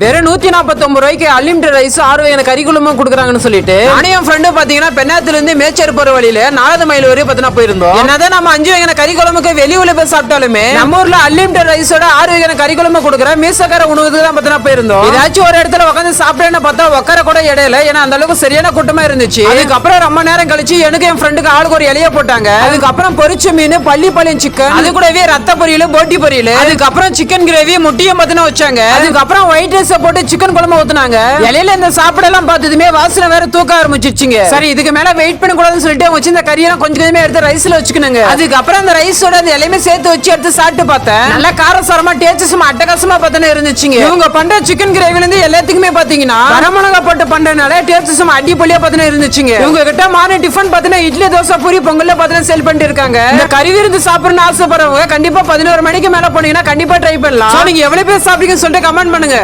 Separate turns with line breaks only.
வெறும் நூத்தி நாற்பத்தொன்பது ரூபாய்க்கு அன்லிமிட்டட் ரைஸ் ஆறு வகையான கறிக்குழம்பும் கொடுக்குறாங்கன்னு சொல்லிட்டு நானும் என் ஃப்ரெண்டு பாத்தீங்கன்னா பெண்ணாத்துல இருந்து மேச்சேரி போற வழியில நாலாவது மைல் வரையும் பாத்தீங்கன்னா போயிருந்தோம். என்னதான் நம்ம அஞ்சு வகையான கறிக்குழம்புக்கு வெளி உள்ள போய் சாப்பிட்டாலுமே நம்ம ஊர்ல அன்லிமிட்டட் ரைஸோட ஆறு வகையான கறிக்குழம்பு கொடுக்குற மீசக்கார உணவுக்கு தான் பாத்தீங்கன்னா போயிருந்தோம். ஏதாச்சும் ஒரு இடத்துல உட்காந்து சாப்பிட்டேன்னு பார்த்தா உட்கார கூட இடையில ஏன்னா அந்த அளவுக்கு சரியான கூட்டமா இருந்துச்சு. அதுக்கப்புறம் ரொம்ப நேரம் கழிச்சு எனக்கு என் ஃப்ரெண்டுக்கு ஆளுக்கு ஒரு இலைய போட்டாங்க. அதுக்கப்புறம் பொரிச்ச மீன் பள்ளிப்பாளையம் சிக்கன் அது கூடவே ரத்த பொரியல் போட்டி பொரியல். அதுக்கப்புறம் சிக்கன் கிரேவி முட்டையும் பாத்தீங்கன்னா வச்சாங்க. அதுக்கப்புறம் ஒயிட் ரைஸ் போட்டு சிக்கன் குழம்பு ஊத்துனாங்க. இலையில இந்த சாப்பிடலாம் பார்த்ததுமே வாசனை வேற தூக்க ஆரம்பிச்சிருச்சுங்க. சரி இதுக்கு மேல வெயிட் பண்ண கூடாதுன்னு சொல்லிட்டு வச்சு இந்த கறியெல்லாம் கொஞ்சம் கொஞ்சமே எடுத்து ரைஸ்ல வச்சுக்கணுங்க. அதுக்கப்புறம் அந்த ரைஸோட அந்த இலையுமே சேர்த்து வச்சு எடுத்து சாப்பிட்டு பார்த்தேன். நல்லா காரசாரமா டேஸ்ட் சும்மா அட்டகாசமா பார்த்தனே இருந்துச்சுங்க. இவங்க பண்ற சிக்கன் கிரேவில இருந்து எல்லாத்துக்குமே பாத்தீங்கன்னா வரமிளகா போட்டு பண்றதுனால டேஸ்ட் சும்மா அடிப்பொலியா இருந்துச்சுங்க. இவங்க கிட்ட மார்னிங் டிஃபன் பார்த்தீங்கன்னா இட்லி தோசை பூரி பொங்கல்ல பார்த்தீங்கன்னா செல் பண்ணிட்டு இருக்காங்க. இந்த கறி விருந்து சாப்பிடணும்னு ஆசைப்படுறவங்க கண்டிப்பா பதினோரு மணிக்கு மேல போனீங்கன்னா கண்டிப்பா ட்ரை பண்ணலாம். நீங்க எவ்வளவு பேர் சாப்பிடுங்க சொல்லிட்டு கமெண்ட் பண்ணுங்க.